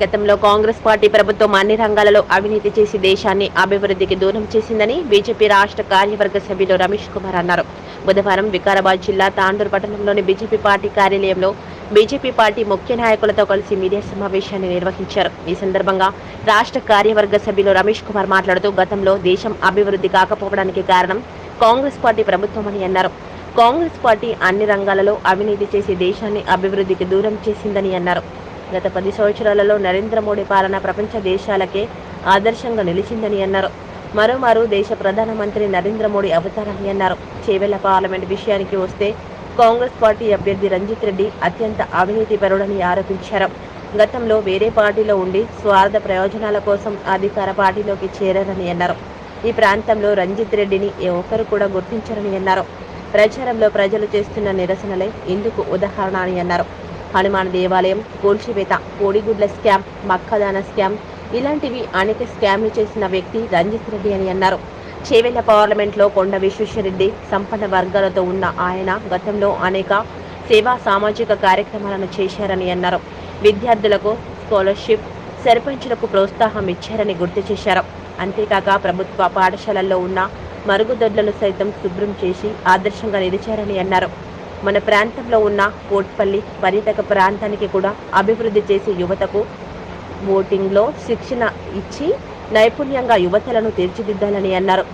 గతంలో కాంగ్రెస్ పార్టీ ప్రభుత్వం అన్ని రంగాలలో అవినీతి చేసి దేశాన్ని అభివృద్ధికి దూరం చేసిందని బీజేపీ రాష్ట్ర కార్యవర్గ సభ్యులు రమేష్ కుమార్ అన్నారు. బుధవారం వికారాబాద్ జిల్లా తాండూరు పట్టణంలోని బీజేపీ పార్టీ కార్యాలయంలో బీజేపీ పార్టీ ముఖ్య నాయకులతో కలిసి మీడియా సమావేశాన్ని నిర్వహించారు. ఈ సందర్భంగా రాష్ట్ర కార్యవర్గ సభ్యులు రమేష్ కుమార్ మాట్లాడుతూ గతంలో దేశం అభివృద్ధి కాకపోవడానికి కారణం కాంగ్రెస్ పార్టీ ప్రభుత్వమని అన్నారు. కాంగ్రెస్ పార్టీ అన్ని రంగాలలో అవినీతి చేసి దేశాన్ని అభివృద్ధికి దూరం చేసిందని అన్నారు. గత పది సంవత్సరాలలో నరేంద్ర మోడీ పాలన ప్రపంచ దేశాలకే ఆదర్శంగా నిలిచిందని అన్నారు. మరోమారు దేశ ప్రధానమంత్రి నరేంద్ర మోడీ అవతారని అన్నారు. చేవెళ్ళ పార్లమెంట్ విషయానికి వస్తే కాంగ్రెస్ పార్టీ అభ్యర్థి రంజిత్ రెడ్డి అత్యంత అవినీతిపరుడని ఆరోపించారు. గతంలో వేరే పార్టీలో ఉండి స్వార్థ ప్రయోజనాల కోసం అధికార పార్టీలోకి చేరారని అన్నారు. ఈ ప్రాంతంలో రంజిత్ రెడ్డిని ఏ ఒక్కరు కూడా గుర్తించరని అన్నారు. ప్రచారంలో ప్రజలు చేస్తున్న నిరసనలే ఇందుకు ఉదాహరణ అని అన్నారు. హనుమాన్ దేవాలయం గోల్చివేత కోడిగుడ్ల స్కామ్ మక్కదాన స్కామ్ ఇలాంటివి అనేక స్కామ్లు చేసిన వ్యక్తి రంజిత్ రెడ్డి అని అన్నారు. చేవెళ్ళ పార్లమెంట్లో కొండ విశ్వేశ్వరరెడ్డి సంపన్న వర్గాలతో ఉన్న ఆయన గతంలో అనేక సేవా సామాజిక కార్యక్రమాలను చేశారని అన్నారు. విద్యార్థులకు స్కాలర్షిప్ సర్పంచులకు ప్రోత్సాహం ఇచ్చారని గుర్తు చేశారు. అంతేకాక ప్రభుత్వ పాఠశాలల్లో ఉన్న మరుగుదొడ్లను సైతం శుభ్రం చేసి ఆదర్శంగా నిలిచారని అన్నారు. మన ప్రాంతంలో ఉన్న కోట్పల్లి పర్యాటక ప్రాంతానికి కూడా అభివృద్ధి చేసి యువతకు ఓటింగ్లో శిక్షణ ఇచ్చి నైపుణ్యంగా యువతలను తీర్చిదిద్దాలని అన్నారు.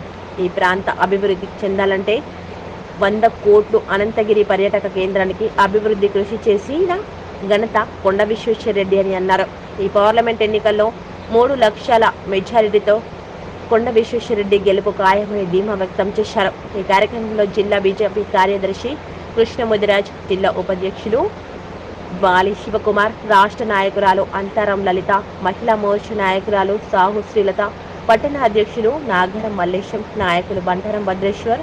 ఈ ప్రాంత అభివృద్ధి చెందాలంటే వంద కోట్లు అనంతగిరి పర్యాటక కేంద్రానికి అభివృద్ధి కృషి చేసిన ఘనత కొండ విశ్వేశ్వరరెడ్డి అని అన్నారు. ఈ పార్లమెంట్ ఎన్నికల్లో మూడు లక్షల మెజారిటీతో కొండ విశ్వేశ్వరరెడ్డి గెలుపు ఖాయమని ధీమా వ్యక్తం చేశారు. ఈ కార్యక్రమంలో జిల్లా బీజేపీ కార్యదర్శి కృష్ణముదిరాజ్ జిల్లా ఉపాధ్యక్షులు. బాలి శివకుమార్ రాష్ట్ర నాయకురాలు అంతరం లలిత మహిళా మోర్చా నాయకురాలు సాహు శ్రీలత పట్టణ అధ్యక్షులు నాగరం మల్లేశం నాయకులు బంటారం భద్రేశ్వర్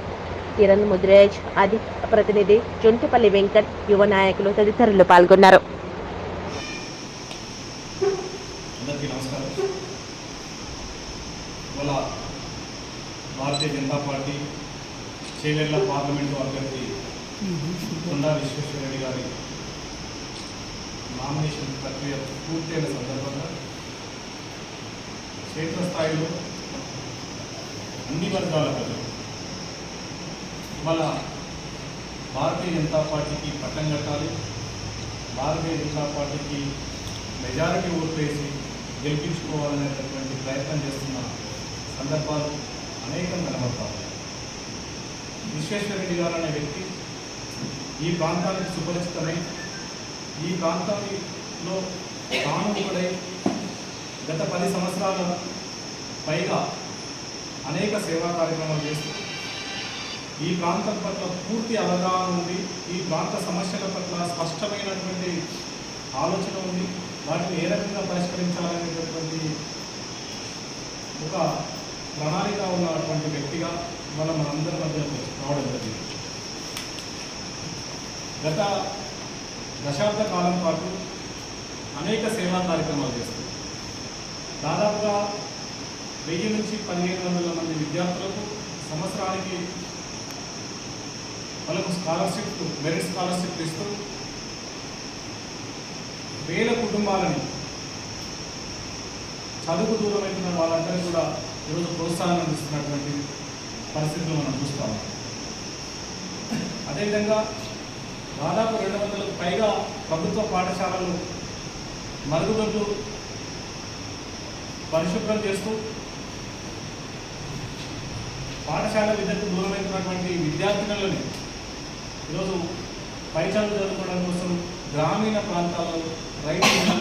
కిరణ్ ముదిరాజ్ అధిక ప్రతినిధి జొంటిపల్లి వెంకట్ యువ నాయకులు తదితరులు పాల్గొన్నారు. భారతీయ జనతా పార్టీ చేవెళ్ళ పార్లమెంటు అభ్యర్థి కొండా విశ్వేశ్వరరెడ్డి గారి నామినేషన్ ప్రక్రియ పూర్తయిన సందర్భంగా క్షేత్రస్థాయిలో అన్ని వర్గాల ప్రజలు ఇవాళ భారతీయ జనతా పార్టీకి పట్టం కట్టాలి భారతీయ జనతా పార్టీకి మెజారిటీ ఓట్లు వేసి గెలిపించుకోవాలనేటటువంటి ప్రయత్నం చేస్తున్న సందర్భాలు అనేకం కనబడతాయి. విశ్వేశ్వరరెడ్డి గారు అనే వ్యక్తి ఈ ప్రాంతానికి సుపరిచితమై ఈ ప్రాంతంలో తాను గత పది సంవత్సరాల పైగా అనేక సేవా కార్యక్రమాలు చేస్తూ ఈ ప్రాంతం పట్ల పూర్తి అవగాహన ఉంది ఈ ప్రాంత సమస్యల పట్ల స్పష్టమైనటువంటి ఆలోచన ఉంది వాటిని ఏ రకంగా పరిష్కరించాలనేటటువంటి ఒక ప్రణాళిక ఉన్నటువంటి వ్యక్తిగా మనం మనందరి మధ్య రావడం జరిగింది. గత దశాబ్ద కాలం పాటు అనేక సేవా కార్యక్రమాలు చేస్తుంది దాదాపుగా వెయ్యి నుంచి పదిహేను వందల మంది విద్యార్థులకు సంవత్సరానికి వాళ్ళకు స్కాలర్షిప్ మెరిట్ స్కాలర్షిప్ ఇస్తూ వేల కుటుంబాలని చదువుకు దూరమైతున్న వాళ్ళందరికీ కూడా ఈరోజు ప్రోత్సాహం అందిస్తున్నటువంటి పరిస్థితులు మనం చూస్తాము అదేవిధంగా దాదాపు రెండు వందలకు పైగా ప్రభుత్వ పాఠశాలలు మరుగుదొడ్లు పరిశుభ్రం చేస్తూ పాఠశాల విద్యకు దూరమైనటువంటి విద్యార్థినులని ఈరోజు పై చదువు చదువుకోవడం కోసం గ్రామీణ ప్రాంతాల్లో రైతులు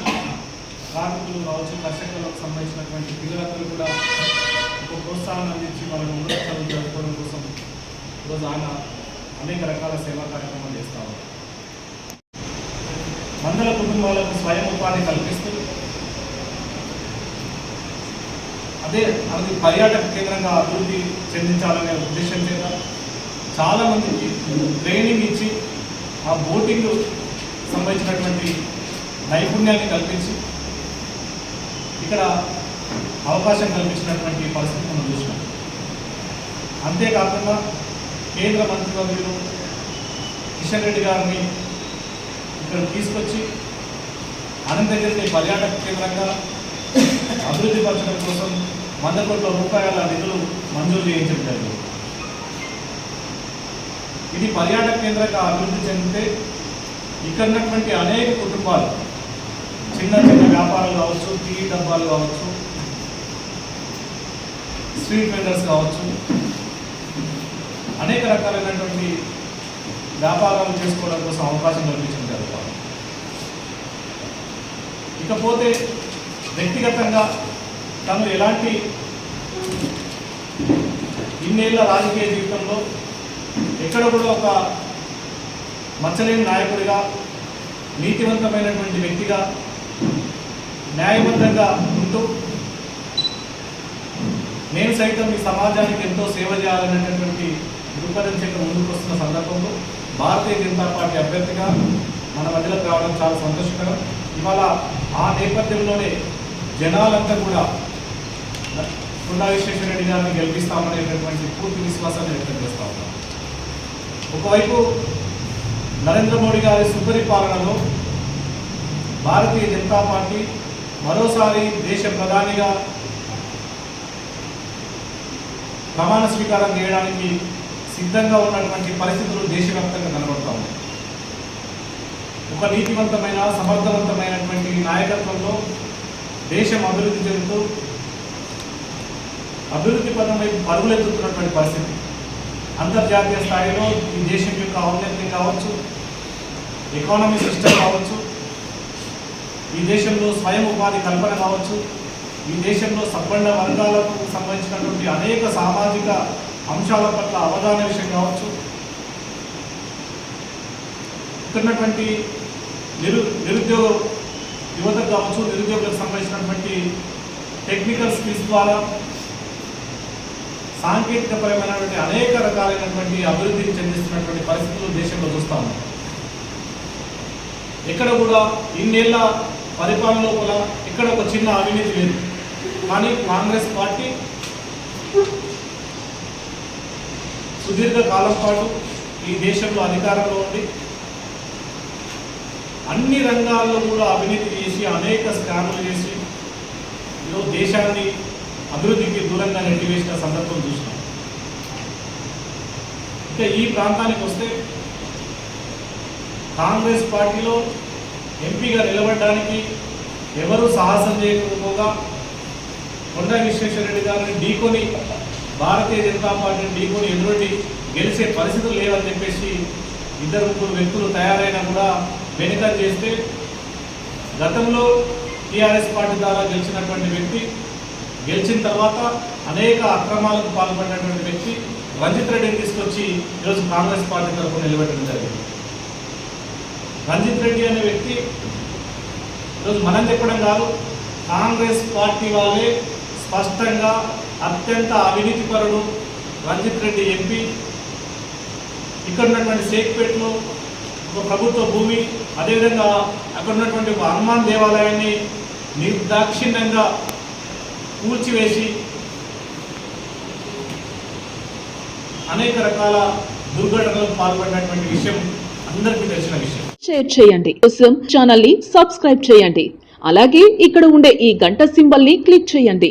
కార్మికులు కావచ్చు కర్షకులకు సంబంధించినటువంటి పిల్లలందరూ కూడా ఒక ప్రోత్సాహం అందించి వాళ్ళని ఉన్నత చదువు చదువుకోవడం కోసం ఈరోజు ఆయన అనేక రకాల సేవా కార్యక్రమాలు చేస్తా ఉన్నారు వందల కుటుంబాలకు స్వయం ఉపాధి కల్పిస్తూ అదే అది పర్యాటక కేంద్రంగా అభివృద్ధి చెందించాలనే ఉద్దేశం చేత చాలామందికి ట్రైనింగ్ ఇచ్చి ఆ బోటింగ్ సంబంధించినటువంటి నైపుణ్యాన్ని కల్పించి ఇక్కడ అవకాశం కల్పించినటువంటి పరిస్థితి మనం చూసినాం అంతేకాకుండా కేంద్ర మంత్రివర్యులు కిషన్ రెడ్డి గారిని ఇక్కడ తీసుకొచ్చి అనంతగిరిని పర్యాటక కేంద్రంగా అభివృద్ధి పరచడం కోసం వంద కోట్ల రూపాయల నిధులు మంజూరు చేయించడం జరిగింది. ఇది పర్యాటక కేంద్రంగా అభివృద్ధి చెందితే ఇక్కడ ఉన్నటువంటి అనేక కుటుంబాలు చిన్న చిన్న వ్యాపారాలు కావచ్చు టీ డబ్బాలు కావచ్చు స్ట్రీట్ వెండర్స్ కావచ్చు అనేక రకాలైనటువంటి వ్యాపారాలు చేసుకోవడం కోసం అవకాశం కల్పించడం జరుగుతుంది ఇకపోతే వ్యక్తిగతంగా తను ఎలాంటి ఇన్నేళ్ళ రాజకీయ జీవితంలో ఎక్కడ కూడా ఒక మచ్చలేని నాయకుడిగా నీతివంతమైనటువంటి వ్యక్తిగా న్యాయబద్ధంగా ఉంటూ నేను సైతం ఈ సమాజానికి ఎంతో సేవ చేయాలనేటటువంటి దృక్పథం చేత ముందుకు వస్తున్న సందర్భంలో భారతీయ జనతా పార్టీ అభ్యర్థిగా మన మధ్యలోకి రావడం చాలా సంతోషకరం. ఇవాళ ఆ నేపథ్యంలోనే జనాలంతా కూడా కొండా విశ్వేశ్వరరెడ్డి గారిని గెలిపిస్తామనేటటువంటి పూర్తి విశ్వాసాన్ని వ్యక్తం చేస్తా ఉన్నాం. ఒకవైపు నరేంద్ర మోడీ గారి సుపరిపాలనలో భారతీయ జనతా పార్టీ మరోసారి దేశ ప్రధానిగా ప్రమాణ స్వీకారం చేయడానికి సిద్ధంగా ఉన్నటువంటి పరిస్థితులు దేశవ్యాప్తంగా కనబడతా ఉన్నాయి. ఒక నీతివంతమైన సమర్థవంతమైనటువంటి నాయకత్వంలో దేశం అభివృద్ధి చెందుతూ అభివృద్ధి పదం వైపు పరుగులెత్తుతున్నటువంటి పరిస్థితి. అంతర్జాతీయ స్థాయిలో ఈ దేశం యొక్క ఔన్నత్యం కావచ్చు ఎకానమీ సిస్టమ్ కావచ్చు ఈ దేశంలో స్వయం ఉపాధి కల్పన కావచ్చు ఈ దేశంలో సబ్బండ వర్గాలకు సంబంధించినటువంటి అనేక సామాజిక అంశాల పట్ల అవగాహన విషయం కావచ్చు. ఉన్నటువంటి నిరు నిరుద్యోగ యువతకు కావచ్చు నిరుద్యోగులకు సంబంధించినటువంటి టెక్నికల్ స్కిల్స్ ద్వారా సాంకేతికపరమైనటువంటి అనేక రకాలైనటువంటి అభివృద్ధిని చెందిస్తున్నటువంటి పరిస్థితులు దేశంలో చూస్తా ఉన్నాం. ఎక్కడ కూడా ఇన్నేళ్ళ పరిపాలన లోపల ఇక్కడ ఒక చిన్న అవినీతి లేదు. కానీ కాంగ్రెస్ పార్టీ సుదీర్ఘ కాలం పాటు ఈ దేశంలో అధికారంలో ఉంది అన్ని రంగాల్లో కూడా అవినీతి చేసి అనేక స్కాములు చేసి ఈరోజు దేశాన్ని అభివృద్ధికి దూరంగా నెట్టివేసిన సందర్భం చూసినాం. ఇంకా ఈ ప్రాంతానికి వస్తే కాంగ్రెస్ పార్టీలో ఎంపీగా నిలబడడానికి ఎవరు సాహసం చేయకపోగా కొండ విశ్వేశ్వరరెడ్డి గారిని ఢీకొని భారతీయ జనతా పార్టీని ఢీకొని ఎదురొడ్డి గెలిచే పరిస్థితులు లేవని చెప్పేసి ఇద్దరు ముగ్గురు వ్యక్తులు తయారైనా కూడా వెనుక చేస్తే గతంలో టీఆర్ఎస్ పార్టీ ద్వారా గెలిచినటువంటి వ్యక్తి గెలిచిన తర్వాత అనేక అక్రమాలకు పాల్పడినటువంటి వ్యక్తి రంజిత్ రెడ్డిని తీసుకొచ్చి ఈరోజు కాంగ్రెస్ పార్టీ తరఫున నిలబెట్టడం జరిగింది. రంజిత్ రెడ్డి అనే వ్యక్తి ఈరోజు మనం చెప్పడం కాదు కాంగ్రెస్ పార్టీ వాళ్ళే స్పష్టంగా అత్యంత అవినీతిపరుడు రంజిత్ రెడ్డి ఎంపీ. ఇక్కడ ఉన్నటువంటి షేక్పేట్లో ఒక ప్రభుత్వ భూమి అదేవిధంగా అక్కడ ఉన్నటువంటి ఒక హనుమాన్ దేవాలయాన్ని నిర్దాక్షిణ్యంగా కూల్చివేసి అనేక రకాల దుర్ఘటనలకు పాల్పడినటువంటి విషయం అందరికీ తెలిసిన విషయం. షేర్ చేయండి. కోసం ఛానల్ని సబ్స్క్రైబ్ చేయండి. అలాగే ఇక్కడ ఉండే ఈ గంట సింబల్ని క్లిక్ చేయండి.